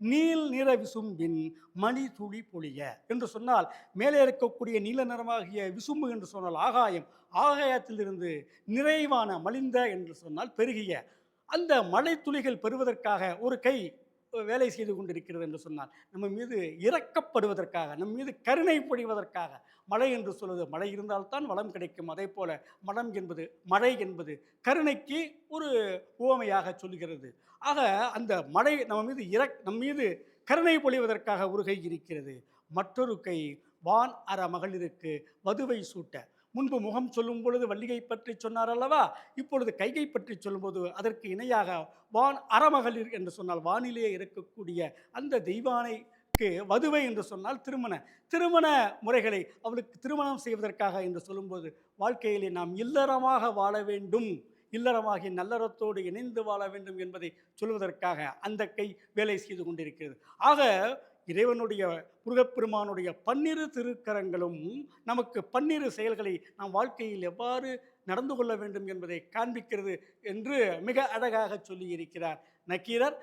Neil நிற விசும்பின் மணி துளி பொழிய என்று சொன்னால் மேலே இருக்கக்கூடிய நீல நிறமாகிய விசும்பு என்று சொன்னால் ஆகாயம் ஆகாயத்திலிருந்து நிறைவான மலிந்த என்று சொன்னால் பெருகிய. அந்த மழை துளிகள் பெறுவதற்காக ஒரு கை வேலை செய்து கொண்டிருக்கிறது என்று சொன்னால் நம்ம மீது இறக்கப்படுவதற்காக நம் மீது கருணை பொழிவதற்காக மழை என்று சொல்வது மழை இருந்தால்தான் வளம் கிடைக்கும். அதே போல மனம் என்பது மழை என்பது கருணைக்கு ஒரு உவமையாக சொல்கிறது ஆக அந்த மழை நம்ம மீது இறக் நம் மீது கருணை பொழிவதற்காக ஒரு கை இருக்கிறது. மற்றொரு கை வான் அற மகளிருக்கு வதுவை சூட்ட முன்பு முகம் சொல்லும் பொழுது வள்ளிகை பற்றி சொன்னார் அல்லவா? இப்பொழுது கைகை பற்றி சொல்லும்போது அதற்கு இணையாக வான் அறமகளிர் என்று சொன்னால் வானிலே இருக்கக்கூடிய அந்த தெய்வானைக்கு வதுவை என்று சொன்னால் திருமண திருமண முறைகளை அவளுக்கு திருமணம் செய்வதற்காக என்று சொல்லும்போது வாழ்க்கையிலே நாம் இல்லறமாக வாழ வேண்டும். இல்லறமாகி நல்லறத்தோடு இணைந்து வாழ வேண்டும் என்பதை சொல்வதற்காக அந்த கை வேலை செய்து கொண்டிருக்கிறது. ஆக இறைவனுடைய முருகப்பெருமானுடைய பன்னிரு திருக்கரங்களும் நமக்கு பன்னிரு செயல்களை நாம் வாழ்க்கையில் எவ்வாறு நடந்து கொள்ள வேண்டும் என்பதை காண்பிக்கிறது என்று மிக அழகாக சொல்லியிருக்கிறார். நக்கீரர்